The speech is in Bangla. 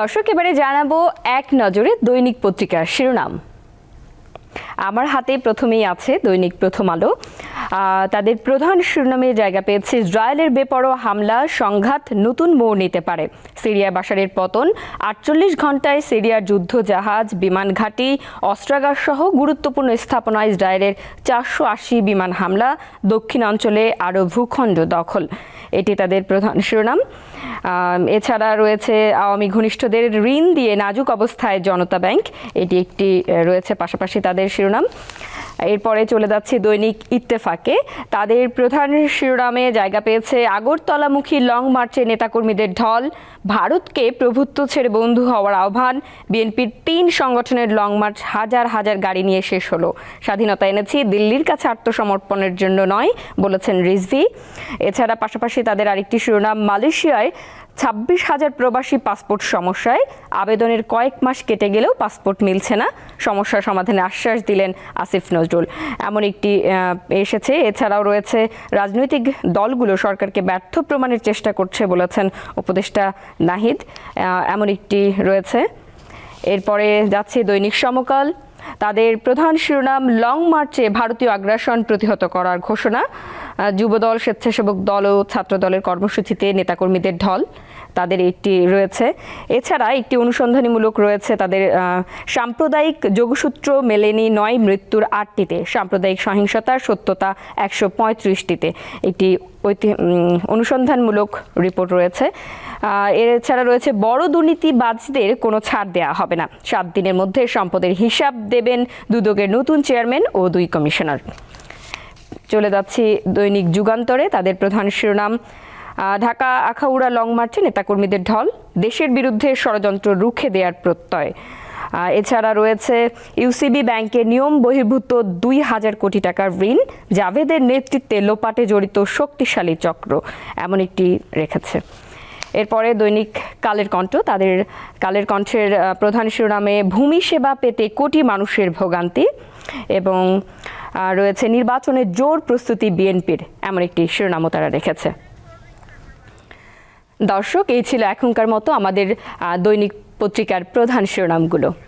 দর্শক, এবারে জানাব এক নজরে দৈনিক পত্রিকার শিরোনাম। আমার হাতে প্রথমেই আছে দৈনিক প্রথম আলো। তাদের প্রধান শিরোনামে জায়গা পেয়েছে ইসরায়েলের বেপরোয়া হামলা, সংঘাত, নতুন মোড় নিতে পারে। সিরিয়া বাসারের পতন, আটচল্লিশ ঘন্টায় সিরিয়ার যুদ্ধ জাহাজ বিমান ঘাঁটি, অস্ত্রাগার সহ গুরুত্বপূর্ণ স্থাপনা ইসরায়েলের চারশো আশি বিমান হামলা, দক্ষিণাঞ্চলে আরও ভূখণ্ড দখল। এটি তাদের প্রধান শিরোনাম। এছাড়া রয়েছে আওয়ামী ঘনিষ্ঠদের ঋণ দিয়ে নাজুক অবস্থায় জনতা ব্যাংক। এটি একটি রয়েছে পাশাপাশি তাদের শিরোনাম। এরপরে চলে যাচ্ছে দৈনিক ইত্তেফাকে। তাদের প্রধান শিরোনামে জায়গা পেয়েছে আগরতলামুখী লং মার্চে নেতাকর্মীদের ঢল। ভারতকে প্রভুত্ব ছেড়ে বন্ধু হওয়ার আহ্বান। বিএনপির তিন সংগঠনের লং মার্চ হাজার হাজার গাড়ি নিয়ে শেষ হলো। স্বাধীনতা এনেছি, দিল্লির কাছে আত্মসমর্পণের জন্য নয়, বলেছেন রিজভি। এছাড়া পাশাপাশি তাদের আরেকটি শিরোনাম, মালয়েশিয়ায় ছাব্বিশ হাজার প্রবাসী পাসপোর্ট সমস্যায় আবেদনের কয়েক মাস কেটে গেলেও পাসপোর্ট মিলছে না। সমস্যা সমাধানে আশ্বাস দিলেন আসিফ নজরুল। এমন একটি এসেছে। এছাড়াও রয়েছে রাজনৈতিক দলগুলো সরকারকে ব্যর্থ প্রমাণের চেষ্টা করছে বলেছেন উপদেষ্টা নাহিদ। এমন একটি রয়েছে। এরপরে যাচ্ছে দৈনিক সমকাল। তাদের প্রধান শিরোনাম লং মার্চে ভারতীয় আগ্রাসন প্রতিহত করার ঘোষণা। যুবদল, স্বেচ্ছাসেবক দল ও ছাত্রদলের কর্মসূচিতে নেতাকর্মীদের ঢল। তাদের একটি রয়েছে। এছাড়া একটি অনুসন্ধানীমূলক রয়েছে তাদের সাম্প্রদায়িক যোগসূত্র মেলেনি নয় মৃত্যুর আটটিতে। সাম্প্রদায়িক সহিংসতার সত্যতা একশো পঁয়ত্রিশটিতে। একটি ঐতি- অনুসন্ধানমূলক রিপোর্ট রয়েছে। এছাড়া রয়েছে, বড় দুর্নীতিবাজদের কোনো ছাড় দেওয়া হবে না। সাত দিনের মধ্যে সম্পদের হিসাব দেবেন দুদকের নতুন চেয়ারম্যান ও দুই কমিশনার। চলে যাচ্ছি দৈনিক যুগান্তরে। তাদের প্রধান শিরোনাম ঢাকা, আখাউড়া লং মার্চে নেতাকর্মীদের ঢল, দেশের বিরুদ্ধে ষড়যন্ত্র রুখে দেওয়ার প্রত্যয়। এছাড়া রয়েছে ইউসিবি ব্যাংকের নিয়ম বহির্ভূত দুই হাজার কোটি টাকার ঋণ, জাভেদের নেতৃত্বে লোপাটে জড়িত শক্তিশালী চক্র, এমন একটি রেখেছে। এরপরে দৈনিক কালের কণ্ঠ, তাদের কালের কণ্ঠের প্রধান শিরোনামে ভূমি সেবা পেতে কোটি মানুষের ভোগান্তি এবং রয়েছে নির্বাচনের জোর প্রস্তুতি বিএনপির, এমন একটি শিরোনামও তারা রেখেছে। দর্শক এই ছিল এখনকার মতো আমাদের দৈনিক পত্রিকার প্রধান শিরোনামগুলো।